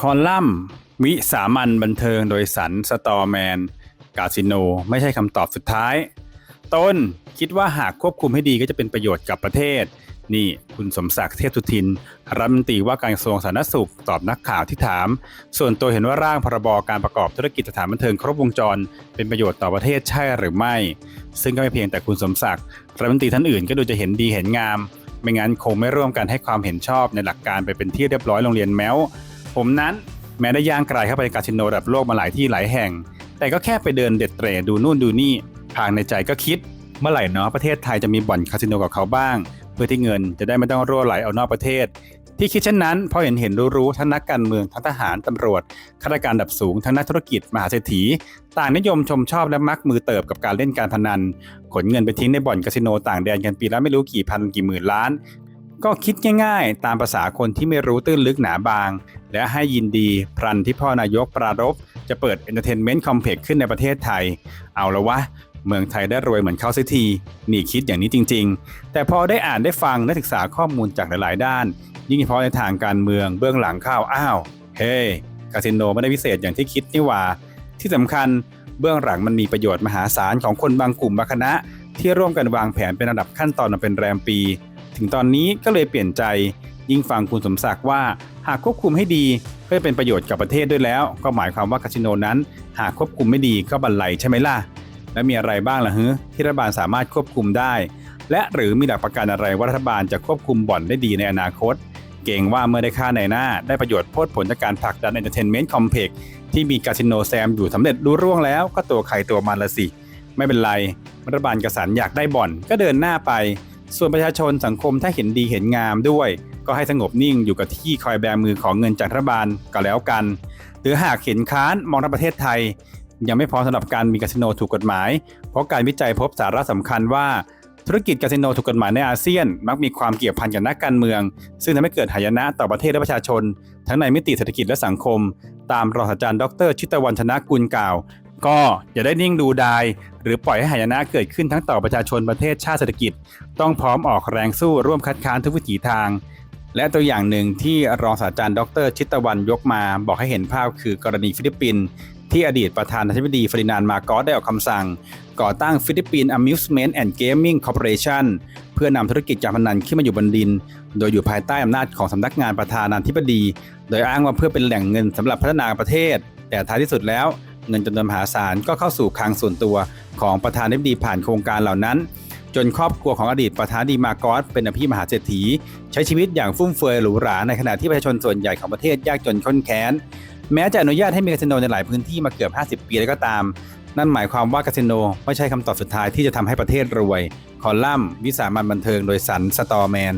คอลัมน์วิสามันบันเทิงโดยสันสตอแมนกาสิโน ไม่ใช่คำตอบสุดท้าย ต้นคิดว่าหากควบคุมให้ดีก็จะเป็นประโยชน์กับประเทศ นี่คุณสมศักดิ์เทพสุทินรัฐมนตรีว่าการกระทรวงสาธารณสุขตอบนักข่าวที่ถาม ส่วนตัวเห็นว่าร่างพรบการประกอบธุรกิจสถานบันเทิงครบวงจร เป็นประโยชน์ต่อประเทศใช่หรือไม่ ซึ่งก็ไม่เพียงแต่คุณสมศักดิ์รัฐมนตรีท่านอื่นก็ดูจะเห็นดีเห็นงาม ไม่งั้นคงไม่ร่วมกันให้ความเห็นชอบในหลักการไปเป็นที่เรียบร้อยโรงเรียนแม้ว ผมนั้นแม้ได้ย่างไกลเข้าไปในคาสิโนระดับโลกมาหลายที่หลายแห่ง แต่ก็แค่ไปเดินเด็ดเตร่ดูนู่นดูนี่ทางในใจก็คิด เมื่อไหร่เนาะประเทศไทยจะมีบ่อนคาสิโนกับเขาบ้าง เพื่อที่เงินจะได้ไม่ต้องรั่วไหลเอานอกประเทศ ที่คิดเช่นนั้นพราะเห็นเห็นรู้ๆทั้งนักการเมืองทั้งทหารตำรวจข้าราชการระดับสูงทั้งนักธุรกิจมหาเศรษฐี ต่างนิยมชมชอบและมักมือเติบกับการเล่นการพนัน ขนเงินไปทิ้งในบ่อนคาสิโนต่างแดนกันปีละไม่รู้กี่พันกี่หมื่นล้าน ก็คิดง่ายๆ ตามภาษาคนที่ไม่รู้ตื้นลึกหนาบาง และให้ยินดีพรันที่พ่อนายกปรารภจะเปิดเอนเตอร์เทนเมนต์คอมเพล็กซ์ขึ้นในประเทศไทย เอาละวะ เมืองไทยได้รวยเหมือนเขาสีที นี่คิดอย่างนี้จริง ๆ แต่พอได้อ่านได้ฟังและศึกษาข้อมูลจากหลายๆ ด้าน ยิ่งเฉพาะในทางการเมืองเบื้องหลังข้าวอ้าว เฮ้คาสิโนไม่ได้พิเศษอย่างที่คิดนี่ว่า ที่สำคัญเบื้องหลังมันมีประโยชน์มหาศาลของคนบางกลุ่มบางคณะ ที่ร่วมกันวางแผนเป็นระดับขั้นตอนมาเป็นแรมปี ถึงตอนนี้ก็เลยเปลี่ยนใจ ยิ่งฟังคุณสมศักดิ์ว่า หากควบคุมให้ดีก็จะเป็นประโยชน์กับประเทศด้วยแล้ว ก็หมายความว่าคาสิโนนั้น หากควบคุมไม่ดีก็บันไลใช่ไหมล่ะ และมีอะไรบ้างล่ะฮึที่รัฐบาลสามารถควบคุมได้ และหรือมีหลักประกันอะไรว่ารัฐบาลจะควบคุมบ่อนได้ดีในอนาคต เก่งว่าเมื่อได้ค่าในหน้า ได้ประโยชน์โพดผลจากการผลักดันเอนเตอร์เทนเมนต์คอมเพล็กที่มีคาสิโนแซมอยู่สำเร็จรู้ร่วงแล้วก็ตัวใครตัวมันละสิ ไม่เป็นไรรัฐบาลกระสันอยากได้บ่อนก็เดินหน้าไป ส่วนประชาชนสังคมถ้าเห็นดีเห็นงามด้วย ก็ให้สงบนิ่งอยู่กับที่คอยแบมือของเงินจากรัฐบาลก็แล้วกัน หรือหากเห็นค้านมองทั้งประเทศไทย ยังไม่พอมสำหรับการมีคาสิโนถูกกฎหมาย เพราะการวิจัยพบสาระสำคัญว่าธุรกิจคาสิโนถูกกฎหมายในอาเซียน มักมีความเกี่ยวพันกับนักการเมือง ซึ่งทำให้เกิดหายนะต่อประเทศและประชาชน ทั้งในมิติเศรษฐกิจและสังคม ตามรองศาสตราจารย์ดร ชิตวันชนะกุลกล่าว ก็อย่าได้นิ่งดูดาย หรือปล่อยให้หายนะเกิดขึ้นทั้งต่อประชาชนประเทศชาติเศรษฐกิจ ต้องพร้อมออกแรงสู้ร่วมคัดค้านทุกวิถีทาง และตัวอย่างหนึ่งที่รองศาสตราจารย์ดร ชิตวันยกมา บอกให้เห็นภาพคือกรณีฟิลิปปินส์ที่อดีตประธานาธิบดีฟรินานมาโกอสได้ออกคำสั่ง ก่อตั้งฟิลิปปินส์ Amusement and Gaming Corporation เพื่อนำธุรกิจการพนันขึ้นมาอยู่บนดิน โดยอยู่ภายใต้อำนาจของสำนักงานประธานาธิบดี โดยอ้างว่าเพื่อเป็นแหล่งเงินสำหรับพัฒนาประเทศ แต่ท้ายที่สุดแล้ว เงินจำนวนมหาศาลก็เข้าสู่คลังส่วนตัวของประธานาธิบดีผ่านโครงการเหล่านั้น จนครอบครัวของอดีตประธานาธิบดีมากอสเป็นอภิมหาเศรษฐี ใช้ชีวิตอย่างฟุ่มเฟือยหรูหราในขณะที่ประชาชนส่วนใหญ่ของประเทศยากจนข้นแค้นแม้จะอนุญาตให้มีคาสิโนในหลายพื้นที่มาเกือบ 50 ปีแล้วก็ตาม นั่นหมายความว่าคาสิโนไม่ใช่คำตอบสุดท้ายที่จะทำให้ประเทศรวย คอลัมน์วิสามันบันเทิงโดยสันสตอแมน